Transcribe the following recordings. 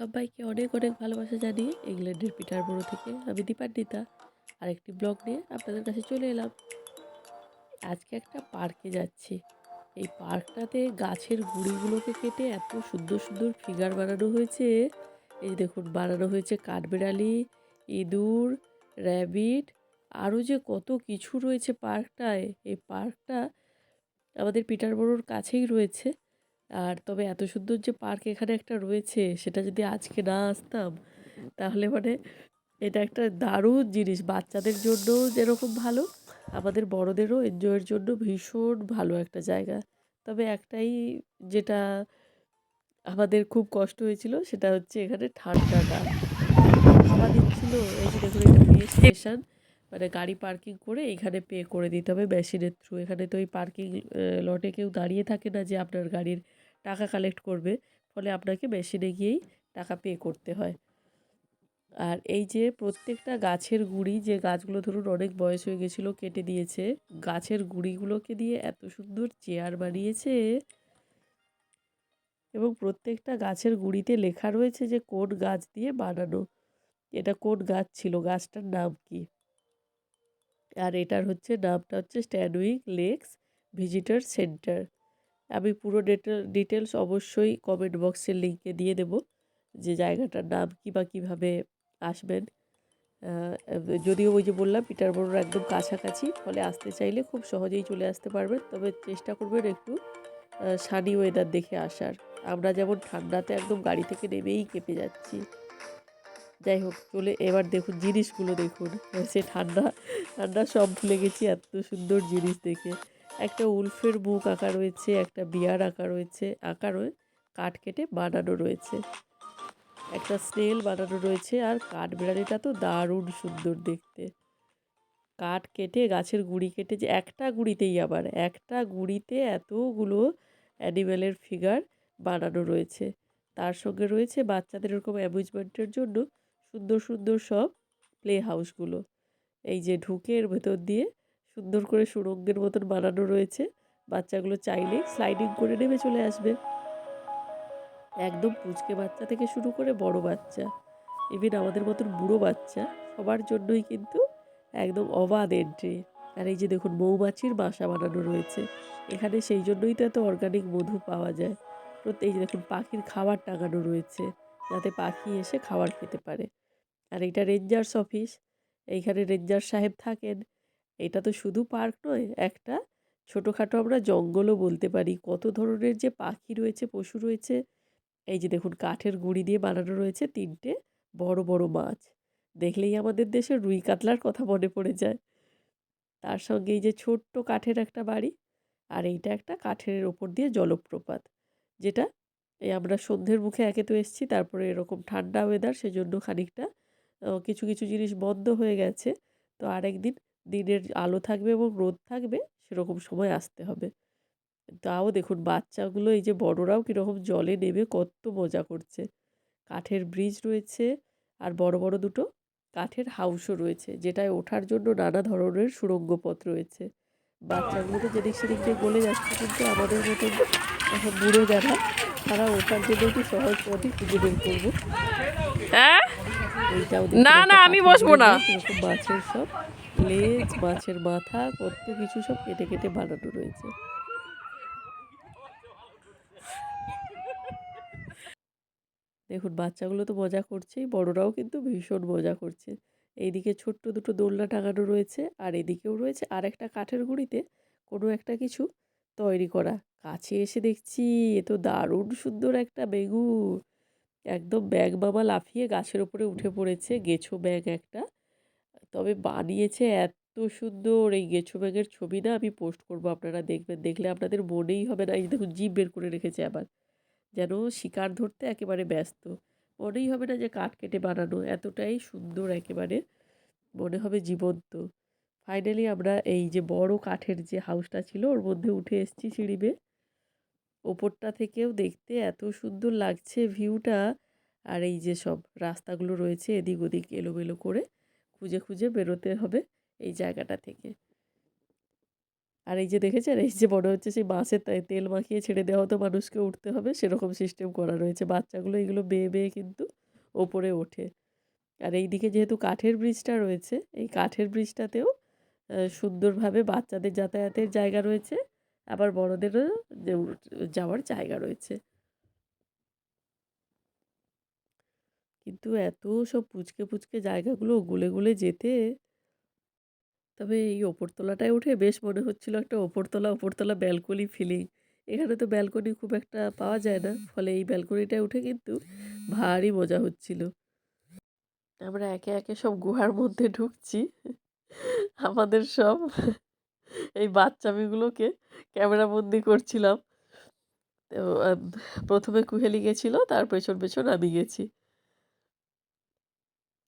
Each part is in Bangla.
সবাইকে অনেক অনেক ভালোবাসা জানিয়ে ইংল্যান্ডের পিটার বড়ো থেকে আমি দীপান্বিতা। আরেকটি ব্লগ নিয়ে আপনাদের কাছে চলে এলাম। আজকে একটা পার্কে যাচ্ছি। এই পার্কটাতে গাছের গুঁড়িগুলোকে কেটে এত সুন্দর সুন্দর ফিগার বানানো হয়েছে। এই দেখুন, বানানো হয়েছে কাঠবেড়ালি, ইঁদুর, র্যাবিট, আরও যে কত কিছু রয়েছে পার্কটায়। এই পার্কটা আমাদের পিটার বড়োর কাছেই রয়েছে। আর তবে এত সুন্দর যে পার্ক এখানে একটা রয়েছে, সেটা যদি আজকে না আসতাম, তাহলে মানে এটা একটা দারুণ জিনিস। বাচ্চাদের জন্যও যেরকম ভালো, আমাদের বড়দেরও এনজয়ের জন্য ভীষণ ভালো একটা জায়গা। তবে একটাই যেটা আমাদের খুব কষ্ট হয়েছিল, সেটা হচ্ছে এখানে ঠান্ডাটা। হাওয়া দিচ্ছিল, এই যে দেখুন, এটা পে স্টেশন মানে গাড়ি পার্কিং করে এখানে পে করে দিতে হবে মেশিনের থ্রু এখানে তো ওই পার্কিং লটে কেউ দাঁড়িয়ে থাকে না যে আপনার গাড়ির টাকা কালেক্ট করবে, ফলে আপনাকে মেশিনে গিয়েই টাকা পে করতে হয়। আর এই যে প্রত্যেকটা গাছের গুঁড়ি, যে গাছগুলো ধরুন অনেক বয়স হয়ে গেছিল, কেটে দিয়েছে, গাছের গুঁড়িগুলোকে দিয়ে এত সুন্দর চেয়ার বানিয়েছে এবং প্রত্যেকটা গাছের গুঁড়িতে লেখা রয়েছে যে কোন গাছ দিয়ে বানানো। এটা কোন গাছ ছিল, গাছটার নাম কি? আর এটার হচ্ছে নামটা হচ্ছে স্ট্যানউইং লেকস ভিজিটার সেন্টার আমি পুরো ডিটেল ডিটেলস অবশ্যই কমেন্ট বক্সের লিঙ্কে দিয়ে দেব যে জায়গাটার নাম কী বা কীভাবে আসবেন। যদিও ওই যে বললাম পিটার বড়োর একদম কাছাকাছি, ফলে আসতে চাইলে খুব সহজেই চলে আসতে পারবেন। তবে চেষ্টা করবেন একটু সানি ওয়েদার দেখে আসার। আমরা যেমন ঠান্ডাতে একদম গাড়ি থেকে নেমেই কেঁপে যাচ্ছি। যাই হোক, চলে এবার দেখুন জিনিসগুলো দেখুন। সে ঠান্ডা ঠান্ডা সব ভুলে গেছি, এত সুন্দর জিনিস দেখে। একটা উলফের বুক আঁকা রয়েছে, একটা বিয়ার আঁকা রয়েছে আঁকা রয়ে কাঠ কেটে বানানো রয়েছে। একটা স্নেল বানানো রয়েছে আর কাঠ বিড়ালিটা তো দারুণ সুন্দর দেখতে। কাঠ কেটে গাছের গুঁড়ি কেটে যে একটা গুঁড়িতেই আবার, একটা গুঁড়িতে এতগুলো অ্যানিম্যালের ফিগার বানানো রয়েছে। তার সঙ্গে রয়েছে বাচ্চাদের এরকম অ্যামিউজমেন্টের জন্য সুন্দর সুন্দর সব প্লে হাউসগুলো। এই যে ঢুকে এর ভেতর দিয়ে সুন্দর করে সুরঙ্গের মতন বানানো রয়েছে। বাচ্চাগুলো চাইলে স্লাইডিং করে নেমে চলে আসবে। একদম পুচকে বাচ্চা থেকে শুরু করে বড় বাচ্চা। ইভেন আমাদের মতন বুড়ো বাচ্চা, সবার জন্যই কিন্তু একদম অবাধ এন্ট্রি আর এই যে দেখুন, মৌমাছির বাসা বানানো রয়েছে। এখানে সেই জন্যই তো এত অর্গানিক মধু পাওয়া যায়। এই যে দেখুন, পাখির খাবার টাঙানো রয়েছে, যাতে পাখি এসে খাবার খেতে পারে। আর এইটা রেঞ্জার্স অফিস এইখানে রেঞ্জার সাহেব থাকেন। এটা তো শুধু পার্ক নয়, একটা ছোটোখাটো আমরা জঙ্গলও বলতে পারি। কত ধরনের যে পাখি রয়েছে, পশু রয়েছে। এই যে দেখুন, কাঠের গুঁড়ি দিয়ে বানানো রয়েছে তিনটে বড় বড় মাছ। দেখলেই আমাদের দেশের রুই কাতলার কথা মনে পড়ে যায়। তার সঙ্গে এই যে ছোট্ট কাঠের একটা বাড়ি আর এইটা একটা কাঠের ওপর দিয়ে জলপ্রপাত, যেটা এই আমরা সন্ধ্যের মুখে একে তো এসছি, তারপরে এরকম ঠান্ডা ওয়েদার সেজন্য খানিকটা কিছু কিছু জিনিস বন্ধ হয়ে গেছে। তো আরেক দিন দিনের আলো থাকবে এবং রোদ থাকবে সেরকম সময় আসতে হবে। তাও দেখুন বাচ্চাগুলো এই যে বড়রাও কীরকম জলে নেমে কত মজা করছে। কাঠের ব্রিজ রয়েছে আর বড় বড় দুটো কাঠের হাউসও রয়েছে যেটায় ওঠার জন্য নানা ধরনের সুড়ঙ্গ পথ রয়েছে। বাচ্চাগুলো তো যেদিক সেদিক দিয়ে গলে যাচ্ছে কিন্তু আমাদের মতন এখন বুড়ো যারা তারা ওঠার জন্য একটু সহজ পথই খুঁজে বের করব। হ্যাঁ না, না, আমি বসবো না। মাছের সব। লেজ, মাছের মাথা, কত কিছু সব কেটে কেটে বানানো রয়েছে। দেখুন, বাচ্চাগুলো তো মজা করছেই, বড়রাও কিন্তু ভীষণ মজা করছে। এইদিকে ছোট্ট দুটো দোলনা টাঙানো রয়েছে, আর এদিকেও রয়েছে আর একটা কাঠের গুঁড়িতে কোনো একটা কিছু তৈরি করা। কাছে এসে দেখছি, এ তো দারুণ সুন্দর একটা বেগু একদম ব্যাগ বাবা লাফিয়ে গাছের ওপরে উঠে পড়েছে, গেছো ব্যাগ একটা। তবে বানিয়েছে এত সুন্দর। এই গেছো ব্যাগের ছবি না আমি পোস্ট করব, আপনারা দেখবেন। দেখলে আপনাদের মনেই হবে না, এই দেখুন জিভ বের করে রেখেছে আবার। যেন শিকার ধরতে একেবারে ব্যস্ত। মনেই হবে না যে কাঠ কেটে বানানো। এতটাই সুন্দর একেবারে। মনে হবে জীবন্ত। ফাইনালি আমরা এই যে বড় কাঠের যে হাউসটা ছিল, ওর মধ্যে উঠে এসেছি সিঁড়ি বেয়ে। ওপরটা থেকেও দেখতে এত সুন্দর লাগছে ভিউটা আর এই যে সব রাস্তাগুলো রয়েছে এদিক ওদিক এলোমেলো করে। খুঁজে খুঁজে বেরোতে হবে এই জায়গাটা থেকে। আর এই যে দেখেছেন? এই যে মনে হচ্ছে সেই বাসের তে- তেল মাখিয়ে ছেড়ে দেওয়া হতো মানুষকে উঠতে হবে, সেরকম সিস্টেম করা রয়েছে। বাচ্চাগুলো এগুলো বেয়ে বেয়ে কিন্তু ওপরে ওঠে। আর এই দিকে যেহেতু কাঠের ব্রিজটা রয়েছে, এই কাঠের ব্রিজটাতেও সুন্দরভাবে বাচ্চাদের যাতায়াতের জায়গা রয়েছে, আবার বড়দেরও যাওয়ার জায়গা রয়েছে। কিন্তু এত সব পুচকে পুচকে জায়গাগুলো গুলে গুলে যেতে তবে এই ওপরতলাটায় উঠে বেশ মনে হচ্ছিল একটা ওপরতলা ওপরতলা ব্যালকনি ফিলিং এখানে তো ব্যালকনি খুব একটা পাওয়া যায় না, ফলে এই ব্যালকনিটায় উঠে কিন্তু ভারী মজা হচ্ছিল। আমরা একে একে সব গুহার মধ্যে ঢুকছি। আমাদের সব এই বাচ্চামিগুলোকে ক্যামেরাবন্দি করছিলাম। প্রথমে কুহেলি গেছিল, তার পেছন পেছন আমি গেছি।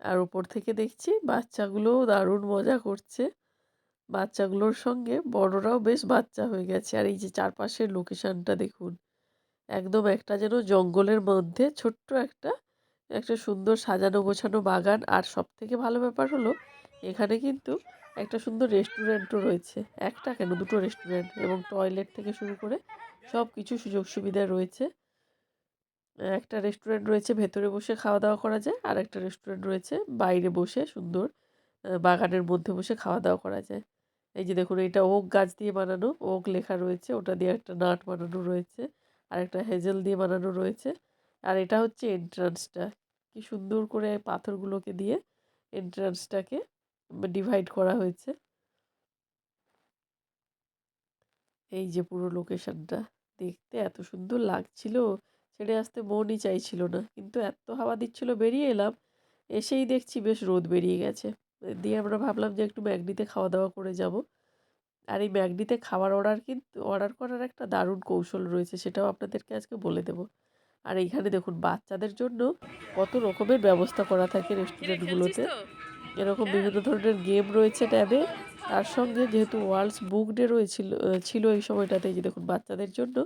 আর উপর থেকে দেখছি বাচ্চাগুলোও দারুণ মজা করছে। বাচ্চাগুলোর সঙ্গে বড়রাও বেশ বাচ্চা হয়ে গেছে। আর এই যে চারপাশের লোকেশানটা দেখুন, একদম একটা যেন জঙ্গলের মধ্যে ছোট্ট একটা একটা সুন্দর সাজানো গোছানো বাগান। আর সব থেকে ভালো ব্যাপার হলো, এখানে কিন্তু একটা সুন্দর রেস্টুরেন্টও রয়েছে। একটা কেন? দুটো রেস্টুরেন্ট এবং টয়লেট থেকে শুরু করে সব কিছু সুযোগ সুবিধা রয়েছে। একটা রেস্টুরেন্ট রয়েছে, ভেতরে বসে খাওয়া দাওয়া করা যায়, আর একটা রেস্টুরেন্ট রয়েছে, বাইরে বসে সুন্দর বাগানের মধ্যে বসে খাওয়া দাওয়া করা যায়। এই যে দেখুন, এটা ওক গাছ দিয়ে বানানো, ওক লেখা রয়েছে, ওটা দিয়ে একটা নাট বানানো রয়েছে, আর একটা হেজেল দিয়ে বানানো রয়েছে, আর এটা হচ্ছে এন্ট্রান্সটা কি সুন্দর করে পাথরগুলোকে দিয়ে এন্ট্রান্সটাকে ডিভাইড করা হয়েছে। এই যে পুরো লোকেশনটা দেখতে এত সুন্দর লাগছিল। ছেড়ে আসতে মনই চাইছিল না। কিন্তু এত হাওয়া দিচ্ছিল বেরিয়ে এলাম। এসেই দেখছি বেশ রোদ বেরিয়ে গেছে। দিয়ে আমরা ভাবলাম যে একটু ম্যাগনিতে খাওয়া দাওয়া করে যাব। আর এই ম্যাগনিতে খাবার অর্ডার কিন্তু অর্ডার করার একটা দারুণ কৌশল রয়েছে সেটাও আপনাদেরকে আজকে বলে দেবো। আর এইখানে দেখুন বাচ্চাদের জন্য কত রকমের ব্যবস্থা করা থাকে রেস্টুরেন্টগুলোতে এরকম বিভিন্ন ধরনের গেম রয়েছে ট্যাবে। তার সঙ্গে যেহেতু ওয়ার্ল্ডস বুক ডে রয়েছিল ছিল এই সময়টাতে যে দেখুন বাচ্চাদের জন্য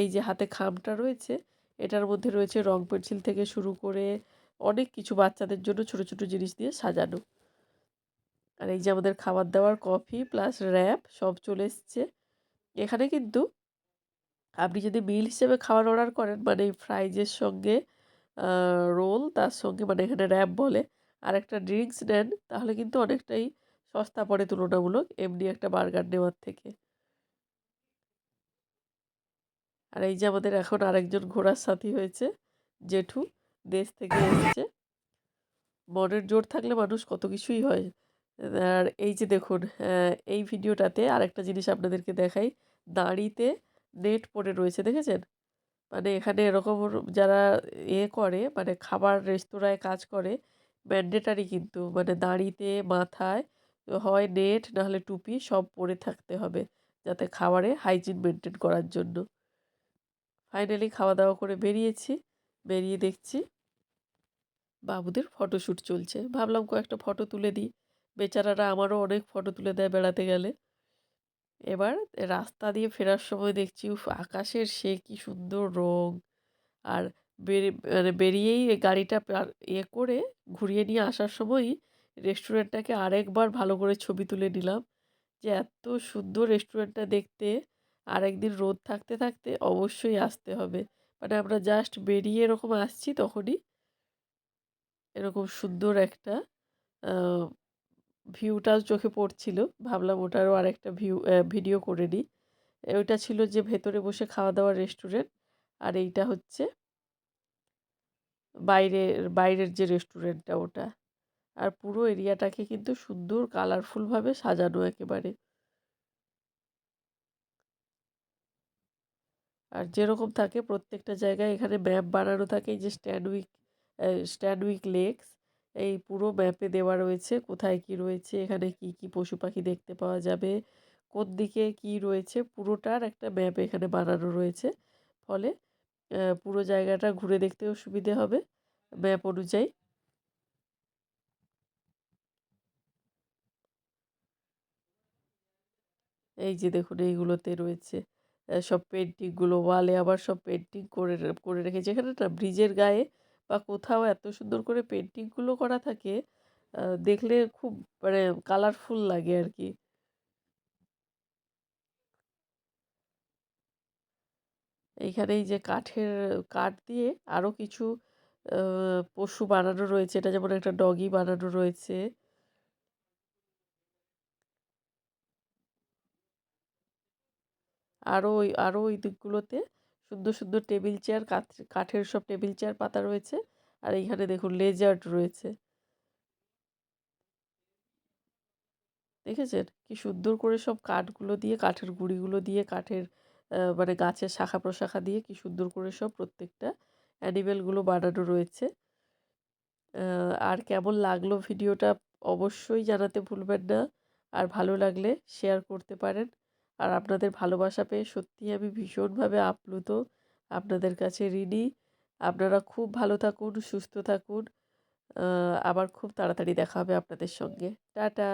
এই যে হাতে খামটা রয়েছে, এটার মধ্যে রয়েছে রং পেন্সিল থেকে শুরু করে অনেক কিছু বাচ্চাদের জন্য ছোট ছোট জিনিস দিয়ে সাজানো। আর এই যে আমাদের খাবার দাবার, কফি প্লাস র্যাপ সব চলে এসছে। এখানে কিন্তু আপনি যদি মিল হিসেবে খাবার অর্ডার করেন মানে ফ্রাইজের সঙ্গে রোল, তার সঙ্গে মানে এখানে র্যাপ বলে, আর একটা ড্রিঙ্কস নেন, তাহলে কিন্তু অনেকটাই সস্তা পড়ে তুলনামূলক, এমনি একটা বার্গার নেওয়ার থেকে। আর এই যে আমাদের এখন আরেকজন ঘোড়ার সাথী হয়েছে, জেঠু। দেশ থেকে এসেছে। মনের জোর থাকলে মানুষ কত কিছুই হয়। আর এই যে দেখুন এই ভিডিওটাতে আরেকটা জিনিস আপনাদেরকে দেখাই। দাঁড়িতে নেট পড়ে রয়েছে, দেখেছেন? মানে এখানে এরকম যারা এ করে মানে খাবার রেস্তোরাঁয় কাজ করে ম্যান্ডেটারি কিন্তু। মানে দাঁড়িতে, মাথায় হয় নেট, নাহলে টুপি, সব পরে থাকতে হবে। যাতে খাবারে হাইজিন মেনটেন করার জন্য। ফাইনালি খাওয়া দাওয়া করে বেরিয়েছি। বেরিয়ে দেখছি বাবুদের ফটোশ্যুট চলছে। ভাবলাম কয়েকটা ফটো তুলে দিই। বেচারারা আমারও অনেক ফটো তুলে দেয় বেড়াতে গেলে। এবার রাস্তা দিয়ে ফেরার সময় দেখছি, উফ, আকাশের সে কি সুন্দর রং আর মানে বেরিয়েই গাড়িটা ইয়ে করে ঘুরিয়ে নিয়ে আসার সময়ই রেস্টুরেন্টটাকে আরেকবার ভালো করে ছবি তুলে নিলাম। যে এত সুন্দর রেস্টুরেন্টটা দেখতে। আরেকদিন রোদ থাকতে থাকতে অবশ্যই আসতে হবে। মানে আমরা জাস্ট বেরিয়ে এরকম আসছি তখনই। এরকম সুন্দর একটা ভিউটাও চোখে পড়ছিল। ভাবলাম ওটারও আরেকটা ভিউ ভিডিও করে নিই। ওইটা ছিল যে ভেতরে বসে খাওয়া দাওয়ার রেস্টুরেন্ট আর এইটা হচ্ছে বাইরের বাইরের যে রেস্টুরেন্টটা ওটা। আর পুরো এরিয়াটাকে কিন্তু সুন্দর কালারফুলভাবে সাজানো একেবারে। আর যেরকম থাকে প্রত্যেকটা জায়গায় এখানে ম্যাপ বানানো থাকে যে স্ট্যান্ডউইক স্ট্যান্ডউইক লেকস এই পুরো ম্যাপে দেওয়া রয়েছে কোথায় কি রয়েছে, এখানে কি কি পশু পাখি দেখতে পাওয়া যাবে, কোন দিকে কি রয়েছে, পুরোটার একটা ম্যাপ এখানে বানানো রয়েছে। ফলে পুরো জায়গাটা ঘুরে দেখতেও সুবিধে হবে ম্যাপ অনুযায়ী। এই যে দেখুন, এইগুলোতে রয়েছে। সব পেন্টিংগুলো ওয়ালে আবার সব পেন্টিং করে করে রেখেছে এখানে না ব্রিজের গায়ে বা কোথাও এত সুন্দর করে পেন্টিংগুলো করা থাকে দেখলে খুব মানে কালারফুল লাগে আর কি এইখানে এই যে কাঠের, কাঠ দিয়ে আরও কিছু পশু বানানো রয়েছে, এটা যেমন একটা ডগি বানানো রয়েছে। আরও ওই আরও ওই দিকগুলোতে সুন্দর সুন্দর টেবিল চেয়ার, কাঠ, কাঠের সব টেবিল চেয়ার পাতা রয়েছে। আর এইখানে দেখুন লেজার্ড রয়েছে। দেখেছেন? কি সুন্দর করে সব কাঠগুলো দিয়ে, কাঠের গুঁড়িগুলো দিয়ে, কাঠের মানে গাছের শাখা প্রশাখা দিয়ে কি সুন্দর করে সব প্রত্যেকটা অ্যানিমেলগুলো বানানো রয়েছে। আর কেমন লাগল ভিডিওটা অবশ্যই জানাতে ভুলবেন না। আর ভালো লাগলে শেয়ার করতে পারেন। আর আপনাদের ভালোবাসা পেয়ে সত্যিই আমি ভীষণভাবে আপ্লুত। আপনাদের কাছে ঋণী। আপনারা খুব ভালো থাকুন, সুস্থ থাকুন। আবার খুব তাড়াতাড়ি দেখা হবে আপনাদের সঙ্গে। টাটা।